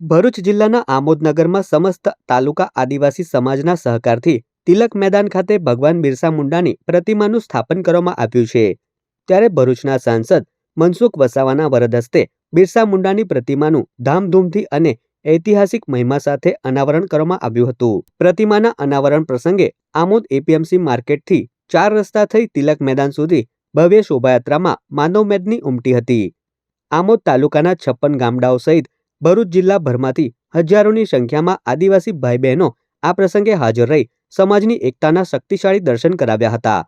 ભરૂચ જિલ્લાના આમોદનગરમાં સમસ્ત તાલુકા આદિવાસી સમાજના સહકારથી તિલક મેદાન ખાતે ભગવાન બિરસા મુંડાની પ્રતિમાનું સ્થાપન કરવામાં આવ્યું છે. ત્યારે ભરૂચના સાંસદ મનસુખ વસાવાના વરદ હસ્તે બિરસા મુંડાની પ્રતિમાનું ધામધૂમથી અને ઐતિહાસિક મહિમા સાથે અનાવરણ કરવામાં આવ્યું હતું. પ્રતિમાના અનાવરણ પ્રસંગે આમોદ એપીએમસી માર્કેટથી ચાર રસ્તા થઈ તિલક મેદાન સુધી ભવ્ય શોભાયાત્રામાં માનવ મેદની ઉમટી હતી. આમોદ તાલુકાના છપ્પન ગામડાઓ સહિત ભરૂચ જિલ્લાભરમાંથી હજારોની સંખ્યામાં આદિવાસી ભાઈ બહેનો આ પ્રસંગે હાજર રહી સમાજની એકતાના શક્તિશાળી દર્શન કરાવ્યા હતા.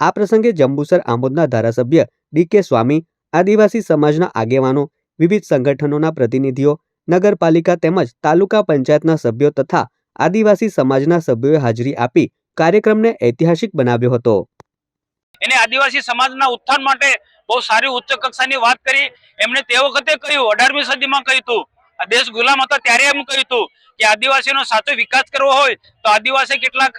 આ પ્રસંગે જંબુસર આમોદના ધારાસભ્ય ડી કે સ્વામી, આદિવાસી સમાજના આગેવાનો, વિવિધ સંગઠનોના પ્રતિનિધિઓ, નગરપાલિકા તેમજ તાલુકા પંચાયતના સભ્યો તથા આદિવાસી સમાજના સભ્યોએ હાજરી આપી કાર્યક્રમને ઐતિહાસિક બનાવ્યો હતો. એને આદિવાસી સમાજના ઉત્થાન માટે બહુ સારી ઉચ્ચ કક્ષાની વાત કરી. એમણે તે વખતે કહ્યું, અઢારમી સદીમાં કહ્યું હતું દેશ ગુલામ હતો ત્યારે એમ કહ્યું હતું કે આદિવાસીનો સાચો વિકાસ કરવો હોય તો આદિવાસી કેટલાક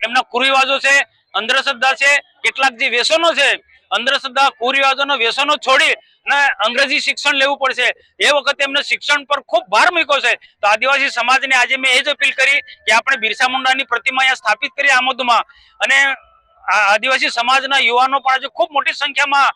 એમના કુરિવાજો છે, અંધશ્રદ્ધા છે, કેટલાક જે વ્યસનો છે, અંધશ્રદ્ધા કુરિવાજોનો વ્યસનો છોડી અને અંગ્રેજી શિક્ષણ લેવું પડશે. એ વખતે એમને શિક્ષણ પર ખૂબ ભાર મૂક્યો છે. તો આદિવાસી સમાજને આજે મેં એ જ અપીલ કરી કે આપણે બિરસા મુંડાની પ્રતિમા અહીંયા સ્થાપિત કરી આમોદમાં. અને આદિવાસી સમાજના યુવાનો પણ આજે ખૂબ મોટી સંખ્યામાં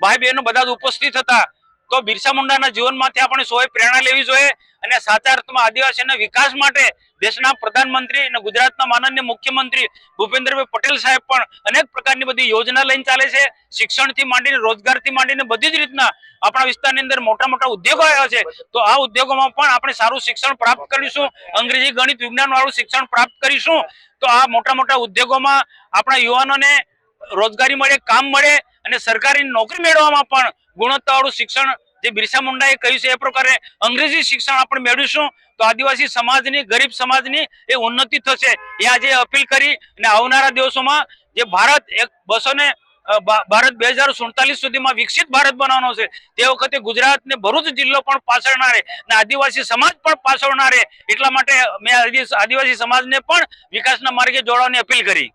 ભાઈ બહેનો બધા ઉપસ્થિત હતા. તો બિરસા મુંડાના જીવનમાંથી આપણે સૌએ પ્રેરણા લેવી જોઈએ અને સાચા અર્થમાં આદિવાસીના વિકાસ માટે દેશના પ્રધાનમંત્રી અને ગુજરાતના માનનીય મુખ્યમંત્રી ભૂપેન્દ્રભાઈ પટેલ સાહેબ પણ અનેક પ્રકારની બધી યોજના લઈને ચાલે છે. શિક્ષણથી માંડીને રોજગારથી માંડીને બધી જ રીતના આપણા વિસ્તારની અંદર મોટા મોટા ઉદ્યોગો આવ્યા છે. તો આ ઉદ્યોગોમાં પણ આપણે સારું શિક્ષણ પ્રાપ્ત કરીશું. અંગ્રેજી, ગણિત વિજ્ઞાન વાળું શિક્ષણ પ્રાપ્ત કરીશું. તો આ મોટા મોટા ઉદ્યોગોમાં આપણા યુવાનોને રોજગારી મળે, કામ મળે. અને સરકારી નોકરી મેળવવામાં પણ ગુણવત્તાવાળું શિક્ષણ જે બિરસા મુંડાએ કહ્યું છે એ પ્રકારે અંગ્રેજી શિક્ષણ આપણે મેળવીશું તો આદિવાસી સમાજની, ગરીબ સમાજની એ ઉન્નતિ થશે. એ આજે અપીલ કરી અને આવનારા દિવસોમાં જે ભારત એક બસો ને ભારત બે હજાર સુડતાલીસ સુધીમાં વિકસિત ભારત બનાવવાનો છે, તે વખતે ગુજરાત ને ભરૂચ જિલ્લો પણ પાછળ ના રહે અને આદિવાસી સમાજ પણ પાછળ ના રહે એટલા માટે મેં આદિ- આદિવાસી સમાજને પણ વિકાસના માર્ગે જોડવાની અપીલ કરી.